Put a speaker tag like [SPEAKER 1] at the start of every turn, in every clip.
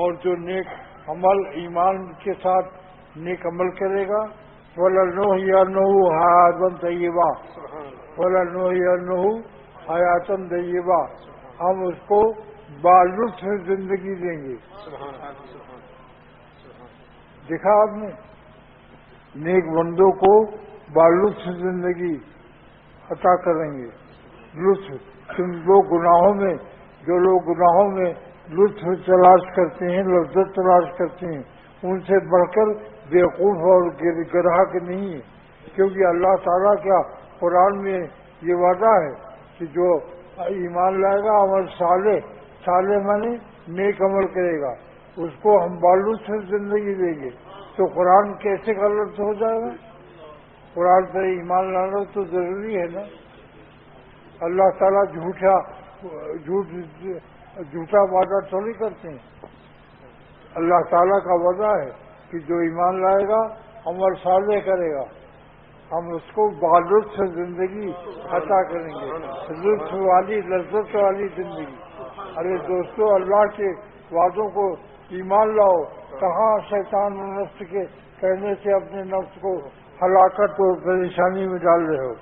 [SPEAKER 1] और जो नेक अमल ईमान के साथ नेक अमल करेगा वला नो या नहू हयातन नो या नहू हयातन तय्यबा। हम उसको बालुत्फ ज़िंदगी देंगे। देखा आपने? नेक बंदों को बालुत्फ ज़िंदगी अता करेंगे। लुत्फ, तुम लोग गुनाहों में, जो लोग गुनाहों में लुत्फ तलाश करते हैं, लज्जत तलाश करते हैं। उनसे बढ़कर बेवकूफ़ और ग्राहक नहीं है। क्योंकि अल्लाह ताला क्या कुरान में ये वादा है कि जो ईमान लाएगा, अमल साले साले माने नेक अमल करेगा, उसको हम बालू से ज़िंदगी देंगे। तो कुरान कैसे गलत हो जाएगा? कुरान पर ईमान लाना तो ज़रूरी है ना। अल्लाह ताला झूठा, झूठ झूठा वादा थोड़ी करते अल्लाह ताला का वादा है कि जो ईमान लाएगा, अमर साले करेगा। हम उसको बालुत से ज़िंदगी अता करेंगे। लुत्फ वाली, लज्जत वाली ज़िंदगी। अरे दोस्तों, अल्लाह के वादों को ईमान लाओ। कहाँ शैतान नफ्स के कहने से अपने नफ्स को हलाकत और परेशानी में डाल रहे हो?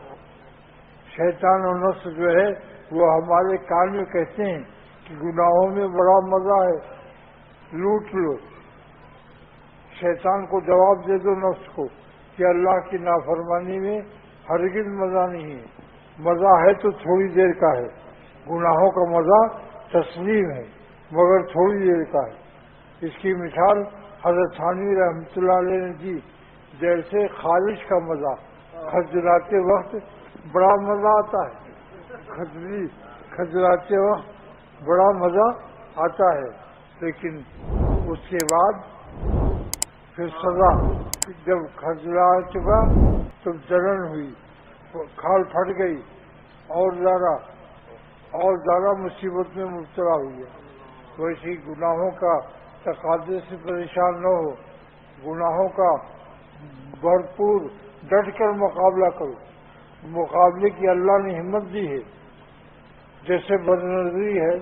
[SPEAKER 1] शैतान और नफ्स जो है, वो हमारे कान में कहते हैं। गुनाहों में बड़ा मज़ा है। लूट लो। शैतान को जवाब दे दो नफ्स को कि अल्लाह की नाफरमानी में हरगिज मज़ा नहीं है। मज़ा है तो थोड़ी देर का है। गुनाहों का मज़ा तस्लीम है, मगर थोड़ी देर का है। इसकी मिसाल हज़रत थानवी रहमतुल्लाह ने दी। जैसे खारिश का मज़ा, खजराते वक्त बड़ा मज़ा आता है। खजरी, खजराते वक्त बड़ा मज़ा आता है। लेकिन उसके बाद फिर सजा। जब खजरा चुका तो जलन हुई। खाल फट गई। और ज़्यादा और ज़्यादा मुसीबत में मुबतला हुई है। वैसे गुनाहों का तकादे से परेशान न हो। गुनाहों का भरपूर डट कर मुकाबला करो। मुकाबले की अल्लाह ने हिम्मत दी है। जैसे बदनजरी है,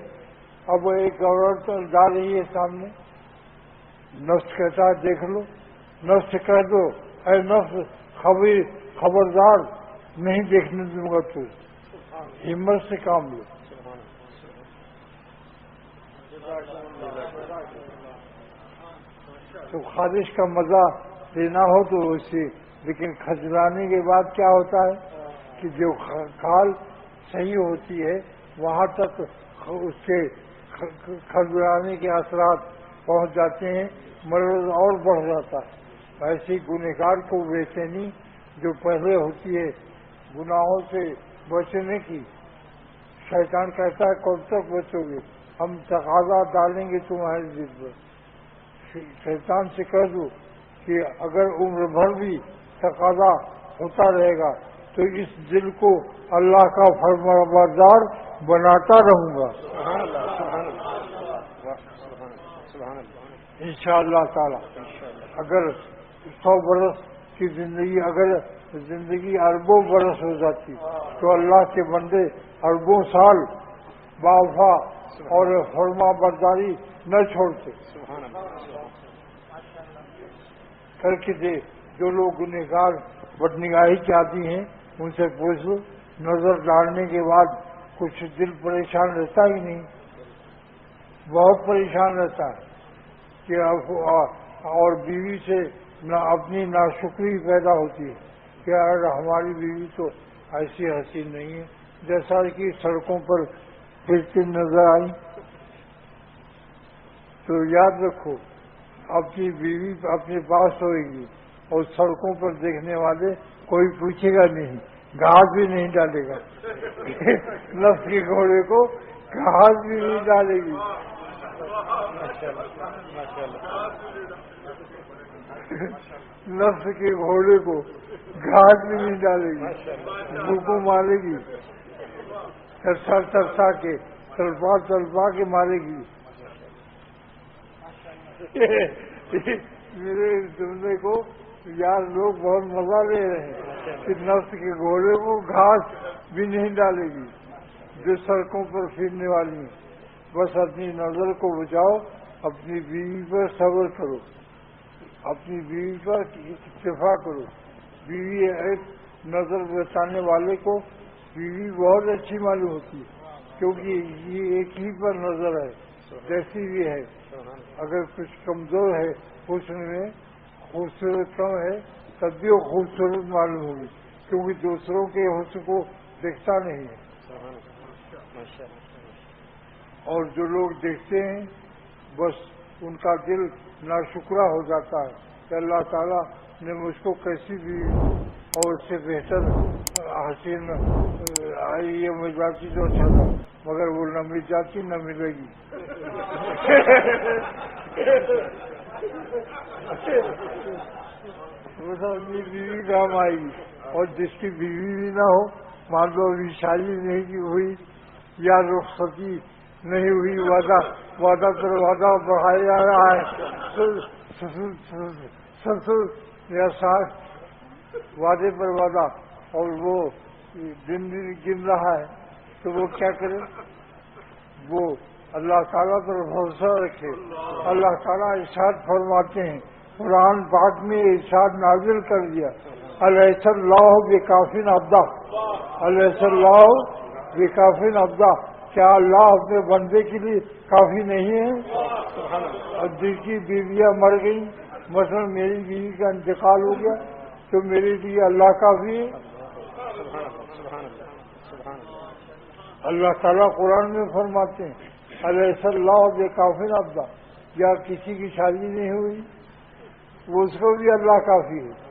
[SPEAKER 1] अब वो एक औरत जा रही है सामने। नफ्स कहता है, देख लो नफ्स कह दो, अरे नफ्स खबर खबरदार नहीं देखने दूँगा तू हिम्मत से काम लो। तो खारिश का मज़ा लेना हो तो उसे, लेकिन खजराने के बाद क्या होता है कि जो खाल सही होती है वहाँ तक उसके खजराने के असरात पहुँच जाते हैं मर्द और बढ़ जाता है। ऐसे गुनहगार को बेचैनी जो पहले होती है, गुनाहों से बचने की। शैतान कहता है, कब तक बचोगे? हम तकाजा डालेंगे तुम्हारी जिद पर। शैतान से कह दो कि अगर उम्र भर भी तकाजा होता रहेगा तो इस दिल को अल्लाह का फरमाबरदार बनाता रहूँगा। इन ताला, अगर सौ बरस की ज़िंदगी, अगर ज़िंदगी अरबों बरस हो जाती तो अल्लाह के बंदे अरबों साल बाफा और फरमा बरदारी न छोड़ते। करके दे, जो लोग गुनहगार बदनिगाही के आदि हैं उनसे पूछ लो नज़र डालने के बाद कुछ दिल परेशान रहता ही नहीं। बहुत परेशान रहता है कि अब और बीवी से न अपनी नाशुक्री पैदा होती है कि अगर हमारी बीवी तो ऐसी हसीन नहीं है। जैसा कि सड़कों पर फिरती नज़र आई। तो याद रखो, अपनी बीवी अपने पास होगी और सड़कों पर देखने वाले कोई पूछेगा नहीं, घास भी नहीं डालेगा। नफ्स के घोड़े को घास भी नहीं डालेगी। नफ्स के घोड़े को घास भी नहीं डालेगी, भूखों मारेगी, तरसा तरसा के तलपा तलपा के मारेगी। मेरे सुनने को यार लोग बहुत मज़ा ले रहे हैं कि नफ्स के घोड़े को घास भी नहीं डालेगी, जो सड़कों पर फिरने वाली है। बस अपनी नज़र को बचाओ, अपनी बीवी पर सब्र करो, अपनी बीवी पर इतफा करो। बीवी एक नज़र बचाने वाले को बीवी बहुत अच्छी मालूम होती है, क्योंकि ये एक ही पर नज़र है, जैसी भी है। अगर कुछ कमज़ोर है हुस्न में खूबसूरत कम है तब भी वो खूबसूरत मालूम होगी, क्योंकि दूसरों के हुस्न को देखता नहीं है। और जो लोग देखते हैं, बस उनका दिल नाशुक्रा हो जाता है कि अल्लाह ताला ने मुझको कैसी भी और उससे बेहतर हसीन आई ये मिल जाती तो अच्छा था, मगर वो न मिल जाती, न मिलेगी। वो सब अपनी बीवी काम आएगी और जिसकी बीवी भी ना हो, मान लो अभी शादी नहीं की हुई, या रुखसती नहीं हुई, वादा वादा पर वादा बढ़ाया जा रहा है ससुर या सास वादे पर वादा, और वो दिन दिन गिन रहा है तो वो क्या करे? वो अल्लाह ताला पर भरोसा रखे। अल्लाह ताला इशाद फरमाते हैं, कुरान पाक में इशाद नाजिल कर दिया। अलैसल्लाह बेकाफिन अब्दा। अलैसल्लाह बेकाफिन अब्दा। क्या अल्लाह अपने बंदे के लिए काफ़ी नहीं है? और जिसकी बीवियाँ मर गई, मसलन मेरी बीवी का इंतकाल हो गया तो मेरे लिए अल्लाह काफ़ी है। अल्लाह ताला कुरान में फरमाते हैं अलैसल्लाह काफ़ी अब्दा। या किसी की शादी नहीं हुई, वो उसको भी अल्लाह काफ़ी है।